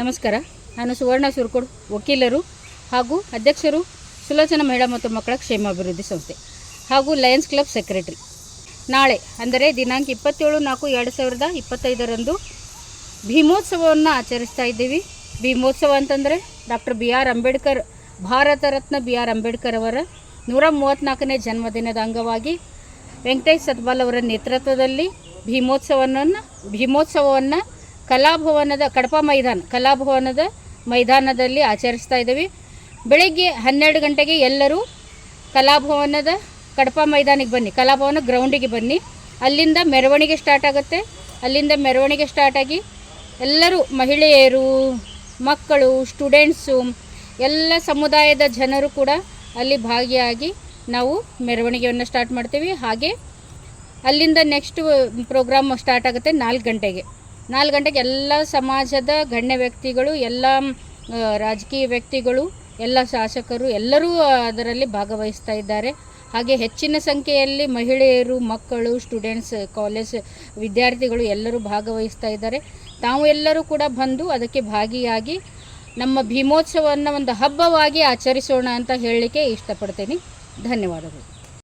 ನಮಸ್ಕಾರ. ನಾನು ಸುವರ್ಣ ಸುರ್ಕೋಡ್, ವಕೀಲರು ಹಾಗೂ ಅಧ್ಯಕ್ಷರು ಸುಲೋಚನ ಮಹಿಳಾ ಮತ್ತು ಮಕ್ಕಳ ಕ್ಷೇಮಾಭಿವೃದ್ಧಿ ಸಂಸ್ಥೆ ಹಾಗೂ ಲಯನ್ಸ್ ಕ್ಲಬ್ ಸೆಕ್ರೆಟರಿ. ನಾಳೆ, ಅಂದರೆ ದಿನಾಂಕ ಇಪ್ಪತ್ತೇಳು ನಾಲ್ಕು ಎರಡು ಸಾವಿರದ ಇಪ್ಪತ್ತೈದರಂದು ಭೀಮೋತ್ಸವವನ್ನು ಆಚರಿಸ್ತಾ ಇದ್ದೀವಿ. ಭೀಮೋತ್ಸವ ಅಂತಂದರೆ doctor B R Ambedkar, Bharat Ratna B R Ambedkar ಅವರ ನೂರ ಮೂವತ್ತ್ನಾಲ್ಕನೇ ಜನ್ಮದಿನದ ಅಂಗವಾಗಿ ವೆಂಕಟೇಶ್ ಸತ್ಪಾಲ್ ಅವರ ನೇತೃತ್ವದಲ್ಲಿ ಭೀಮೋತ್ಸವವನ್ನು ಭೀಮೋತ್ಸವವನ್ನು ಕಲಾಭವನದ ಕಡಪ ಮೈದಾನ, ಕಲಾಭವನದ ಮೈದಾನದಲ್ಲಿ ಆಚರಿಸ್ತಾ ಇದ್ದೀವಿ. ಬೆಳಗ್ಗೆ ಹನ್ನೆರಡು ಗಂಟೆಗೆ ಎಲ್ಲರೂ ಕಲಾಭವನದ ಕಡಪ ಮೈದಾನಿಗೆ ಬನ್ನಿ, ಕಲಾಭವನ ಗ್ರೌಂಡಿಗೆ ಬನ್ನಿ. ಅಲ್ಲಿಂದ ಮೆರವಣಿಗೆ ಸ್ಟಾರ್ಟ್ ಆಗುತ್ತೆ. ಅಲ್ಲಿಂದ ಮೆರವಣಿಗೆ ಸ್ಟಾರ್ಟ್ ಆಗಿ ಎಲ್ಲರೂ ಮಹಿಳೆಯರು, ಮಕ್ಕಳು, ಸ್ಟೂಡೆಂಟ್ಸು, ಎಲ್ಲ ಸಮುದಾಯದ ಜನರು ಕೂಡ ಅಲ್ಲಿ ಭಾಗಿಯಾಗಿ ನಾವು ಮೆರವಣಿಗೆಯನ್ನು ಸ್ಟಾರ್ಟ್ ಮಾಡ್ತೀವಿ. ಹಾಗೆ ಅಲ್ಲಿಂದ ನೆಕ್ಸ್ಟ್ ಪ್ರೋಗ್ರಾಮ್ ಸ್ಟಾರ್ಟ್ ಆಗುತ್ತೆ ನಾಲ್ಕು ಗಂಟೆಗೆ. ನಾಲ್ಕು ಗಂಟೆಗೆ ಎಲ್ಲ ಸಮಾಜದ ಗಣ್ಯ ವ್ಯಕ್ತಿಗಳು, ಎಲ್ಲ ರಾಜಕೀಯ ವ್ಯಕ್ತಿಗಳು, ಎಲ್ಲ ಶಾಸಕರು ಎಲ್ಲರೂ ಅದರಲ್ಲಿ ಭಾಗವಹಿಸ್ತಾ ಇದ್ದಾರೆ. ಹಾಗೆ ಹೆಚ್ಚಿನ ಸಂಖ್ಯೆಯಲ್ಲಿ ಮಹಿಳೆಯರು, ಮಕ್ಕಳು ಸ್ಟೂಡೆಂಟ್ಸ್ ಕಾಲೇಜ್ ವಿದ್ಯಾರ್ಥಿಗಳು ಎಲ್ಲರೂ ಭಾಗವಹಿಸ್ತಾ ಇದ್ದಾರೆ. ತಾವು ಎಲ್ಲರೂ ಕೂಡ ಬಂದು ಅದಕ್ಕೆ ಭಾಗಿಯಾಗಿ ನಮ್ಮ ಭೀಮೋತ್ಸವವನ್ನು ಒಂದು ಹಬ್ಬವಾಗಿ ಆಚರಿಸೋಣ ಅಂತ ಹೇಳಲಿಕ್ಕೆ ಇಷ್ಟಪಡ್ತೀನಿ. ಧನ್ಯವಾದಗಳು.